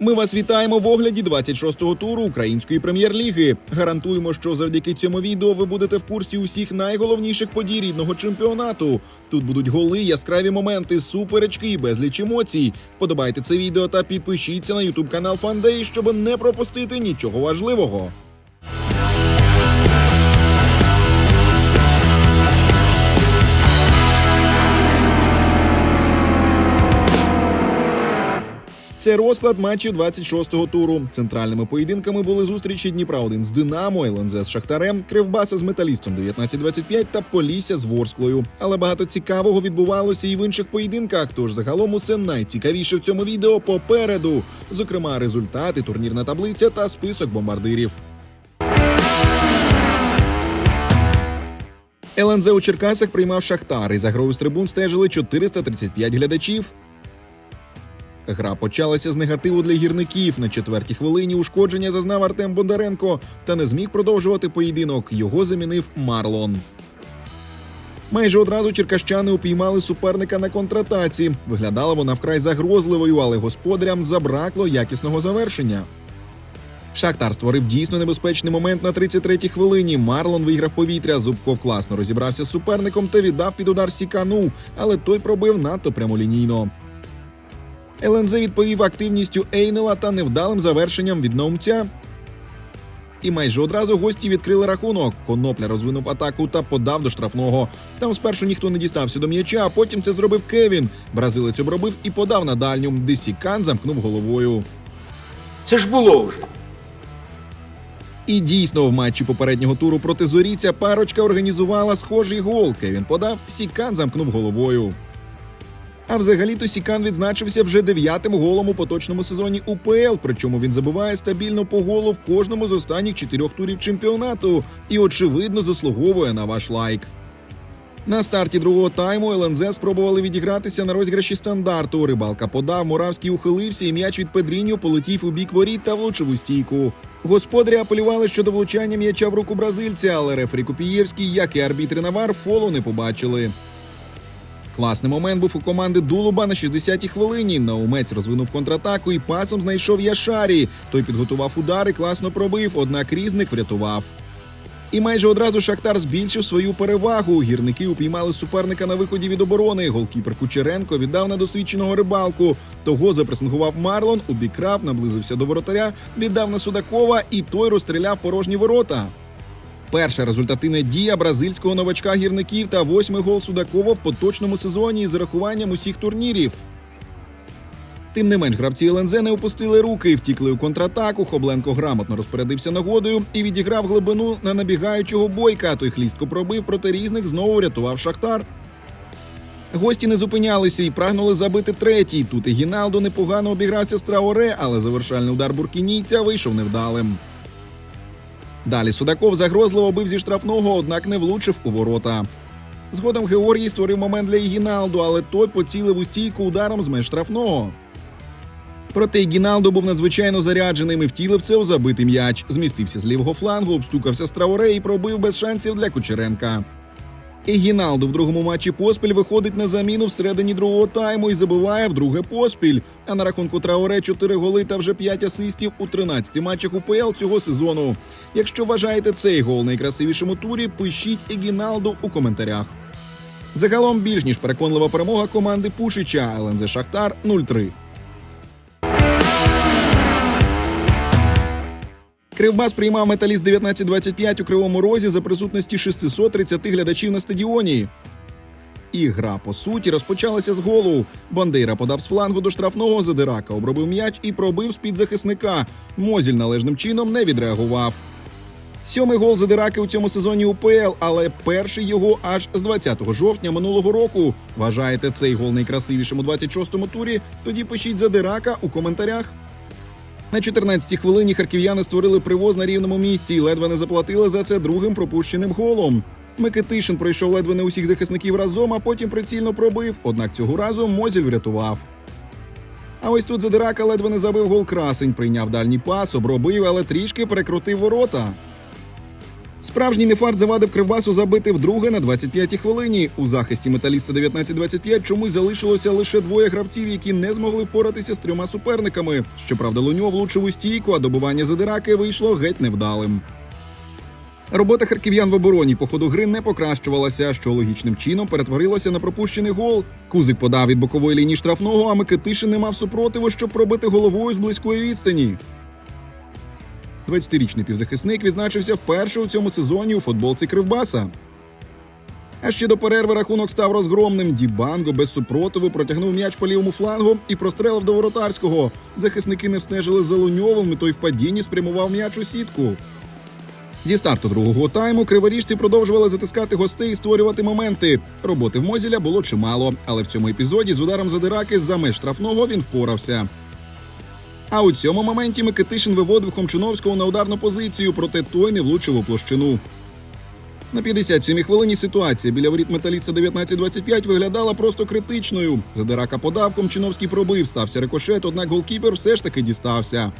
Ми вас вітаємо в огляді 26-го туру української прем'єр-ліги. Гарантуємо, що завдяки цьому відео ви будете в курсі усіх найголовніших подій рідного чемпіонату. Тут будуть голи, яскраві моменти, суперечки і безліч емоцій. Вподобайте це відео та підпишіться на ютуб канал Фандей, щоб не пропустити нічого важливого. Це розклад матчів 26-го туру. Центральними поєдинками були зустрічі Дніпра 1 з Динамо, ЛНЗ з Шахтарем, Кривбаса з Металістом 19-25 та Полісся з Ворсклою. Але багато цікавого відбувалося і в інших поєдинках. Тож загалом усе найцікавіше в цьому відео попереду. Зокрема, результати, турнірна таблиця та список бомбардирів. ЛНЗ у Черкасах приймав Шахтар. І за грою з трибун стежили 435 глядачів. Гра почалася з негативу для гірників. На четвертій хвилині ушкодження зазнав Артем Бондаренко та не зміг продовжувати поєдинок. Його замінив Марлон. Майже одразу черкащани упіймали суперника на контратаці. Виглядала вона вкрай загрозливою, але господарям забракло якісного завершення. Шахтар створив дійсно небезпечний момент на 33-й хвилині. Марлон виграв повітря. Зубков класно розібрався з суперником та віддав під удар Сікану, але той пробив надто прямолінійно. ЛНЗ відповів активністю Ейнела та невдалим завершенням від наумця. І майже одразу гості відкрили рахунок. Конопля розвинув атаку та подав до штрафного. Там спершу ніхто не дістався до м'яча, а потім це зробив Кевін. Бразилець обробив і подав на дальню, де Сікан замкнув головою. Це ж було вже. І дійсно в матчі попереднього туру проти Зоріця парочка організувала схожий гол. Кевін подав, Сікан замкнув головою. А взагалі-то Сікан відзначився вже дев'ятим голом у поточному сезоні УПЛ. Причому він забиває стабільно по голу в кожному з останніх чотирьох турів чемпіонату і, очевидно, заслуговує на ваш лайк. На старті другого тайму ЛНЗ спробували відігратися на розіграші стандарту. Рибалка подав, Муравський ухилився, і м'яч від Педріньо полетів у бік воріт та влучив у стійку. Господарі апелювали щодо влучання м'яча в руку бразильця, але рефері Купієвський, як і арбітри Навар, фолу не побачили. Класний момент був у команди Дулуба на 60-й хвилині. Наумець розвинув контратаку і пасом знайшов Яшарі. Той підготував удар і класно пробив, однак різник врятував. І майже одразу Шахтар збільшив свою перевагу. Гірники упіймали суперника на виході від оборони. Голкіпер Кучеренко віддав на досвідченого рибалку. Того запресингував Марлон, обікрав, наблизився до воротаря, віддав на Судакова, і той розстріляв порожні ворота. Перша результативна дія бразильського новачка гірників та восьмий гол Судакова в поточному сезоні із зарахуванням усіх турнірів. Тим не менш, гравці ЛНЗ не опустили руки, втікли у контратаку. Хобленко грамотно розпорядився нагодою і відіграв глибину на набігаючого бойка. Той хлістко пробив, проте різник знову врятував Шахтар. Гості не зупинялися і прагнули забити третій. Тут і Гіналдо непогано обігрався з Траоре, але завершальний удар буркінійця вийшов невдалим. Далі Судаков загрозливо бив зі штрафного, однак не влучив у ворота. Згодом Георгій створив момент для Ігіналду, але той поцілив у стійку ударом з меж штрафного. Проте Гіналдо був надзвичайно зарядженим і втілив це у забитий м'яч. Змістився з лівого флангу, обстукався з Трауре і пробив без шансів для Кучеренка. Ігіналдо в другому матчі поспіль виходить на заміну всередині другого тайму і забиває вдруге поспіль. А на рахунку Трауре 4 голи та вже 5 асистів у 13 матчах УПЛ цього сезону. Якщо вважаєте цей гол найкрасивішим у турі, пишіть Ігіналдо у коментарях. Загалом більш ніж переконлива перемога команди Пушича ЛНЗ Шахтар 0-3. Кривбас приймав металіст 1925 у Кривому Розі за присутності 630 глядачів на стадіоні. І гра по суті розпочалася з голу. Бандейра подав з флангу до штрафного задирака, обробив м'яч і пробив з-під захисника. Мозіль належним чином не відреагував. Сьомий гол задираки у цьому сезоні УПЛ, але перший його аж з 20 жовтня минулого року. Вважаєте цей гол найкрасивішим у 26-му турі? Тоді пишіть задирака у коментарях. На 14-й хвилині харків'яни створили привоз на рівному місці і ледве не заплатили за це другим пропущеним голом. Микитишин пройшов ледве не усіх захисників разом, а потім прицільно пробив. Однак цього разу Мозіль врятував. А ось тут задирака ледве не забив гол красень, прийняв дальній пас, обробив, але трішки перекрутив ворота. Справжній нефарт завадив Кривбасу забити вдруге на 25-й хвилині. У захисті металіста 19-25 чомусь залишилося лише двоє гравців, які не змогли впоратися з трьома суперниками. Щоправда, Луньов влучив у стійку, а добування задираки вийшло геть невдалим. Робота харків'ян в обороні по ходу гри не покращувалася, що логічним чином перетворилося на пропущений гол. Кузик подав від бокової лінії штрафного, а Микитишин не мав супротиву, щоб пробити головою з близької відстані. 20-річний півзахисник відзначився вперше у цьому сезоні у футболці Кривбаса. А ще до перерви рахунок став розгромним. Дібанго без супротиву протягнув м'яч по лівому флангу і прострелив до воротарського. Захисники не встежили за Луньовим, і той в падінні спрямував м'яч у сітку. Зі старту другого тайму криворіжці продовжували затискати гостей і створювати моменти. Роботи в Мозіля було чимало, але в цьому епізоді з ударом задираки за меж штрафного він впорався. А у цьому моменті Микитишин виводив Хомчиновського на ударну позицію, проте той не влучив у площину. На 57-й хвилині ситуація біля воріт металіста 19-25 виглядала просто критичною. Задирака подав, Хомчиновський пробив, стався рикошет, однак голкіпер все ж таки дістався.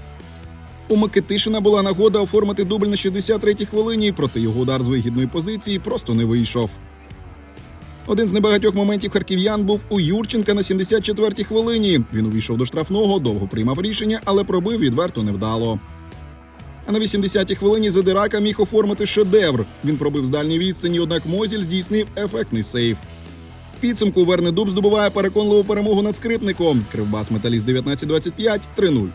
У Микитишина була нагода оформити дубль на 63-й хвилині, проте його удар з вигідної позиції просто не вийшов. Один з небагатьох моментів харків'ян був у Юрченка на 74-й хвилині. Він увійшов до штрафного, довго приймав рішення, але пробив відверто невдало. А на 80-й хвилині Задирака міг оформити шедевр. Він пробив з дальньої відстані, однак Мозіль здійснив ефектний сейф. Підсумку Верне Дуб здобуває переконливу перемогу над скрипником. Кривбас Металіст 19-25 3-0.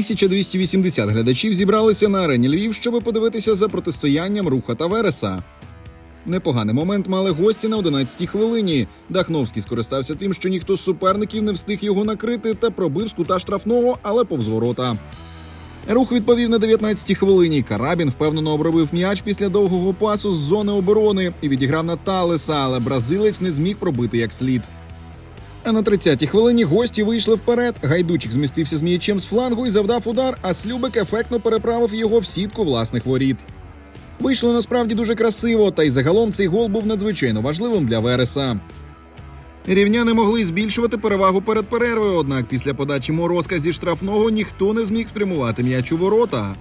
1280 глядачів зібралися на арені Львів, щоб подивитися за протистоянням Руха та Вереса. Непоганий момент мали гості на 11-й хвилині. Дахновський скористався тим, що ніхто з суперників не встиг його накрити та пробив з кута штрафного, але повз ворота. Рух відповів на 19-й хвилині. Карабін впевнено обробив м'яч після довгого пасу з зони оборони і відіграв на Талеса, але бразилець не зміг пробити як слід. А на 30-й хвилині гості вийшли вперед. Гайдучик змістився з м'ячем з флангу і завдав удар, а Слюбик ефектно переправив його в сітку власних воріт. Вийшло насправді дуже красиво, та й загалом цей гол був надзвичайно важливим для Вереса. Рівняни могли збільшувати перевагу перед перервою, однак після подачі морозка зі штрафного ніхто не зміг спрямувати м'яч у ворота.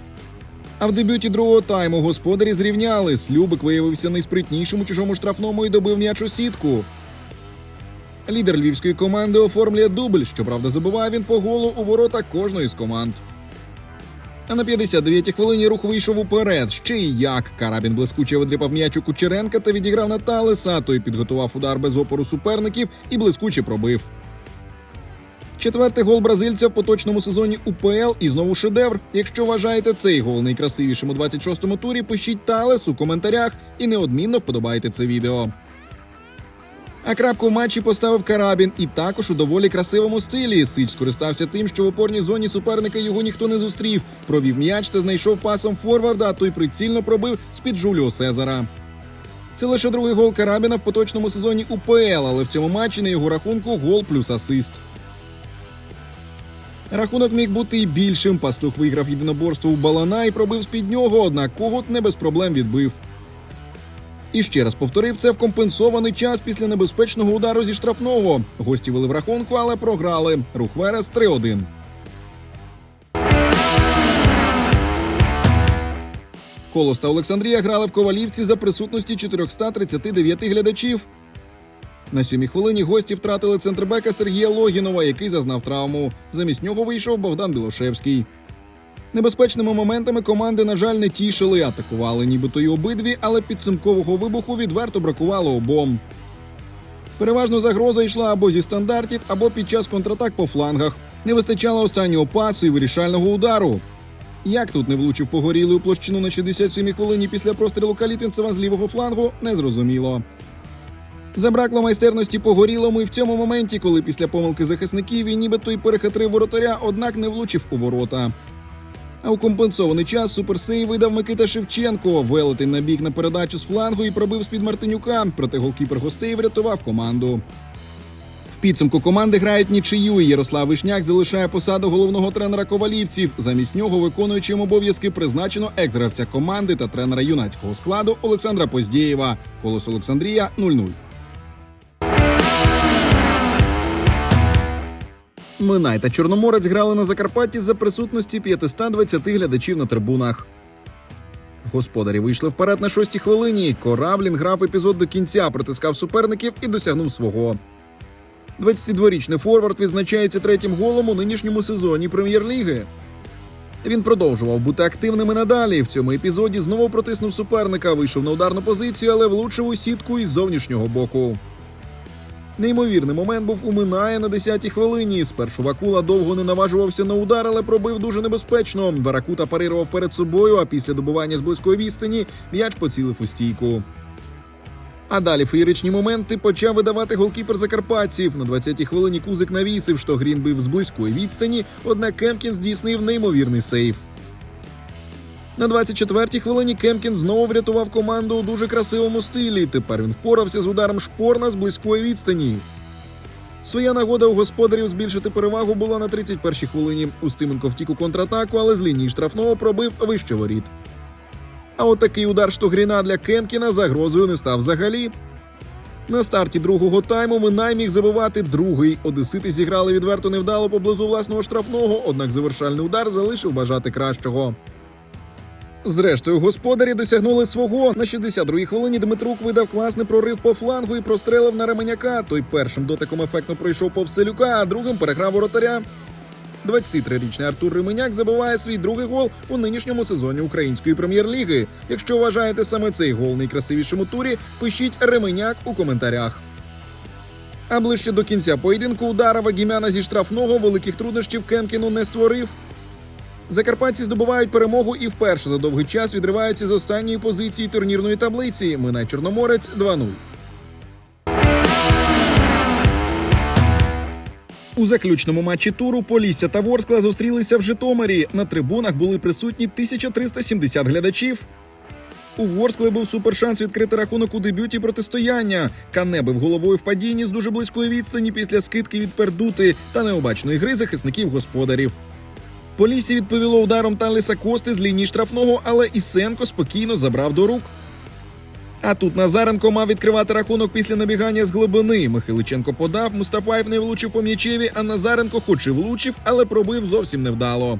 А в дебюті другого тайму господарі зрівняли. Слюбик виявився найспритнішим у чужому штрафному і добив м'яч у сітку. Лідер львівської команди оформлює дубль. Щоправда, забиває він по голу у ворота кожної з команд. А на 59-й хвилині рух вийшов уперед. Ще й як. Карабін блискуче видріпав м'яч у Кучеренка та відіграв на Талеса. Той підготував удар без опору суперників і блискуче пробив. Четвертий гол бразильця в поточному сезоні УПЛ і знову шедевр. Якщо вважаєте цей гол найкрасивішим у 26-му турі, пишіть Талес у коментарях і неодмінно вподобайте це відео. А крапку в матчі поставив карабін і також у доволі красивому стилі. Сич скористався тим, що в опорній зоні суперника його ніхто не зустрів. Провів м'яч та знайшов пасом форварда, а той прицільно пробив з-під Жуліо Сезара. Це лише другий гол карабіна в поточному сезоні УПЛ, але в цьому матчі на його рахунку гол плюс асист. Рахунок міг бути і більшим. Пастух виграв єдиноборство у балана і пробив з-під нього, однак когут не без проблем відбив. І ще раз повторив це в компенсований час після небезпечного удару зі штрафного. Гості вели в рахунку, але програли. Рух Верес 3-1. Колос та Олександрія грали в Ковалівці за присутності 439 глядачів. На сьомій хвилині гості втратили центрбека Сергія Логінова, який зазнав травму. Замість нього вийшов Богдан Білошевський. Небезпечними моментами команди, на жаль, не тішили, атакували нібито й обидві, але підсумкового вибуху відверто бракувало обом. Переважно загроза йшла або зі стандартів, або під час контратак по флангах. Не вистачало останнього пасу і вирішального удару. Як тут не влучив погорілий у площину на 67-й хвилині після прострілу Калітвінцева з лівого флангу, незрозуміло. Забракло майстерності погорілому і в цьому моменті, коли після помилки захисників він нібито й перехитрив воротаря, однак не влучив у ворота. А у компенсований час суперсей видав Микита Шевченко. Велетень набіг на передачу з флангу і пробив з-під Мартинюка. Проте голкіпер гостей врятував команду. В підсумку команди грають нічию. і Ярослав Вишняк залишає посаду головного тренера ковалівців. Замість нього виконуючим обов'язки призначено екс-гравця команди та тренера юнацького складу Олександра Поздєєва. Колос Олександрія 0-0. Минай та Чорноморець грали на Закарпатті за присутності 520 глядачів на трибунах. Господарі вийшли вперед на шостій хвилині. Кораблін грав епізод до кінця, притискав суперників і досягнув свого. 22-річний форвард відзначається третім голом у нинішньому сезоні прем'єр-ліги. Він продовжував бути активним і надалі. В цьому епізоді знову протиснув суперника, вийшов на ударну позицію, але влучив у сітку із зовнішнього боку. Неймовірний момент був у Минає на 10-й хвилині. Спершу Вакула довго не наважувався на удар, але пробив дуже небезпечно. Баракута парирував перед собою, а після добування з близької відстані м'яч поцілив у стійку. А далі феєричні моменти почав видавати голкіпер закарпатців. На 20-й хвилині Кузик навісив, що Грін бив з близької відстані, однак Кемкін здійснив неймовірний сейф. На 24-й хвилині Кемкін знову врятував команду у дуже красивому стилі. Тепер він впорався з ударом шпорна з близької відстані. Своя нагода у господарів збільшити перевагу була на 31-й хвилині. Устименко втік у контратаку, але з лінії штрафного пробив вище воріт. А от такий удар штогріна для Кемкіна загрозою не став взагалі. На старті другого тайму Минай міг забивати другий. Одесити зіграли відверто невдало поблизу власного штрафного, однак завершальний удар залишив бажати кращого. Зрештою, господарі досягнули свого. На 62-й хвилині Дмитрук видав класний прорив по флангу і прострелив на Ременяка. Той першим дотиком ефектно пройшов повз Селюка, а другим переграв воротаря. 23-річний Артур Ременяк забиває свій другий гол у нинішньому сезоні української прем'єр-ліги. Якщо вважаєте саме цей гол найкрасивішим у турі, пишіть Ременяк у коментарях. А ближче до кінця поєдинку удара Вагімяна зі штрафного великих труднощів Кемкіну не створив. Закарпатці здобувають перемогу і вперше за довгий час відриваються з останньої позиції турнірної таблиці. Минай Чорноморець 2-0. У заключному матчі туру Полісся та Ворскла зустрілися в Житомирі. На трибунах були присутні 1370 глядачів. У Ворскли був супершанс відкрити рахунок у дебюті протистояння. Кане бив головою в падінні з дуже близької відстані після скидки від пердути та необачної гри захисників господарів. Полісі відповіло ударом Таліса Кости з лінії штрафного, але Ісенко спокійно забрав до рук. А тут Назаренко мав відкривати рахунок після набігання з глибини. Михайличенко подав, Мустафаєв не влучив по м'ячеві, а Назаренко хоч і влучив, але пробив зовсім невдало.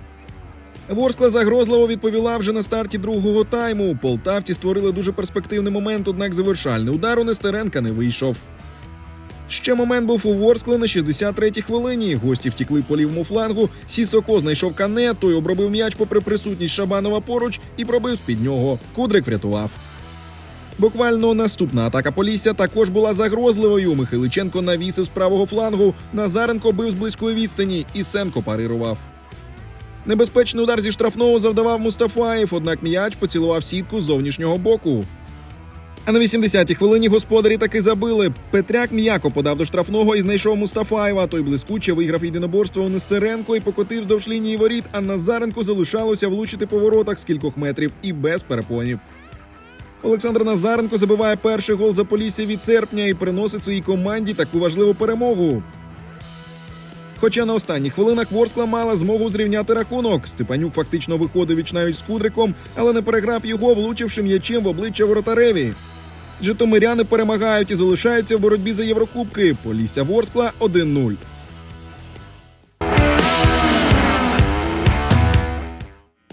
Ворскла загрозливо відповіла вже на старті другого тайму. Полтавці створили дуже перспективний момент, однак завершальний удар у Нестеренка не вийшов. Ще момент був у Ворскли на 63-й хвилині. Гості втікли по лівому флангу. Сісоко знайшов кане, той обробив м'яч попри присутність Шабанова поруч і пробив з-під нього. Кудрик врятував. Буквально наступна атака Полісся також була загрозливою. Михайличенко навісив з правого флангу. Назаренко бив з близької відстані, і Сенко парирував. Небезпечний удар зі штрафного завдавав Мустафаєв, однак м'яч поцілував сітку з зовнішнього боку. А на 80-й хвилині господарі таки забили. Петряк м'яко подав до штрафного і знайшов Мустафаєва. Той блискуче виграв єдиноборство у Нестеренко і покотив здовж лінії воріт. А Назаренко залишалося влучити по воротах з кількох метрів і без перепонів. Олександр Назаренко забиває перший гол за Полісся від серпня і приносить своїй команді таку важливу перемогу. Хоча на останніх хвилинах Ворскла мала змогу зрівняти рахунок. Степанюк фактично виходив віч навіть з Кудриком, але не переграв його, влучивши м'ячем в обличчя воротареві. Житомиряни перемагають і залишаються в боротьбі за Єврокубки. Полісся Ворскла 1-0.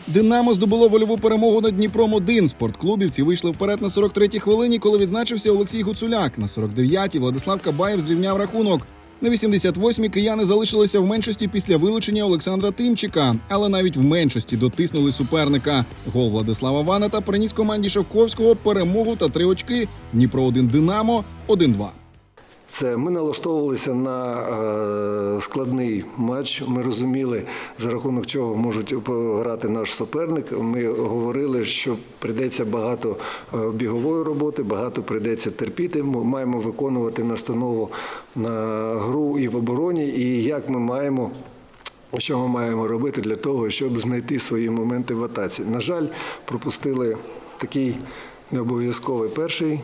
Динамо здобуло вольову перемогу над Дніпром 1 Спортклубівці вийшли вперед на 43-й хвилині, коли відзначився Олексій Гуцуляк. На 49-й Владислав Кабаєв зрівняв рахунок. На 88-й кияни залишилися в меншості після вилучення Олександра Тимчика, але навіть в меншості дотиснули суперника. Гол Владислава Ванета приніс команді Шовковського перемогу та три очки. Дніпро 1 Динамо 1-2. Це ми налаштовувалися на е, складний матч. Ми розуміли, за рахунок чого можуть грати наш суперник. Ми говорили, що прийдеться багато е, бігової роботи, багато прийдеться терпіти. Ми маємо виконувати настанову на гру і в обороні, і як ми маємо. Що ми маємо робити для того, щоб знайти свої моменти в атаці? На жаль, пропустили такий необов'язковий перший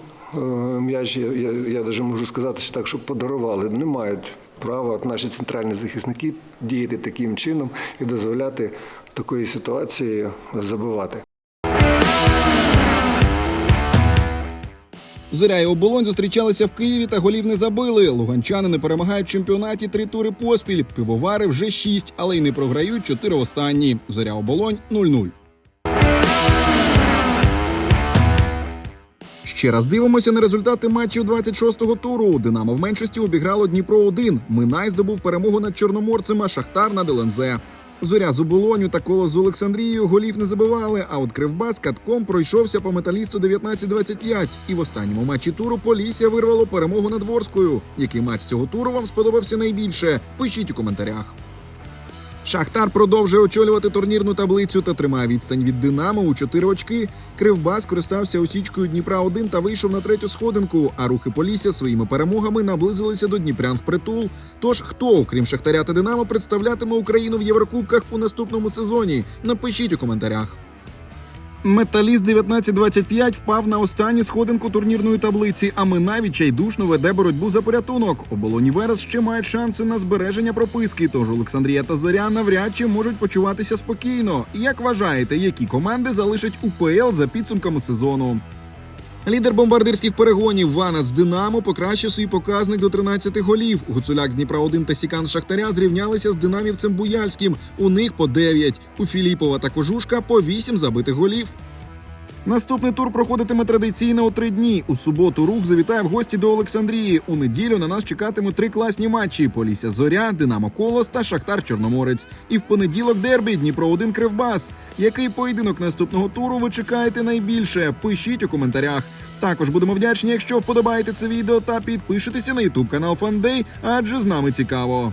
м'яч. Я, я, я навіть можу сказати, що так, щоб подарували. Не мають права наші центральні захисники діяти таким чином і дозволяти такої ситуації забивати. Зоря і оболонь зустрічалися в Києві та голів не забили. Луганчани не перемагають в чемпіонаті три тури поспіль. Пивовари вже шість, але й не програють чотири останні. Зоря оболонь 0-0. Ще раз дивимося на результати матчів 26-го туру. Динамо в меншості обіграло Дніпро 1 Минай здобув перемогу над чорноморцем, а Шахтар над ЛНЗ. Зоря з Оболоню та коло з Олександрією голів не забивали. А от Кривбас катком пройшовся по металісту 19-25. І в останньому матчі туру Полісся вирвало перемогу над Ворською. Який матч цього туру вам сподобався найбільше? Пишіть у коментарях. Шахтар продовжує очолювати турнірну таблицю та тримає відстань від Динамо у 4 очки. Кривбас користався осічкою Дніпра 1 та вийшов на третю сходинку. А рухи Полісся своїми перемогами наблизилися до Дніпрян впритул. Тож хто, окрім Шахтаря та Динамо, представлятиме Україну в Єврокубках у наступному сезоні? Напишіть у коментарях. Металіст 1925 впав на останню сходинку турнірної таблиці, а Минай чайдушно веде боротьбу за порятунок. Оболоні Верес ще мають шанси на збереження прописки. Тож Олександрія та Зоря навряд чи можуть почуватися спокійно. Як вважаєте, які команди залишать УПЛ за підсумками сезону? Лідер бомбардирських перегонів Ванат з Динамо покращив свій показник до 13 голів. Гуцуляк з Дніпра 1 та Сікан Шахтаря зрівнялися з динамівцем Буяльським. У них по 9. У Філіпова та Кожушка по 8 забитих голів. Наступний тур проходитиме традиційно у три дні. У суботу рух завітає в гості до Олександрії. У неділю на нас чекатимуть три класні матчі: Полісся Зоря, Динамо Колос та Шахтар Чорноморець. І в понеділок дербі Дніпро 1 Кривбас. Який поєдинок наступного туру ви чекаєте найбільше? Пишіть у коментарях. Також будемо вдячні, якщо вподобаєте це відео та підпишетеся на ютуб канал Фандей, адже з нами цікаво.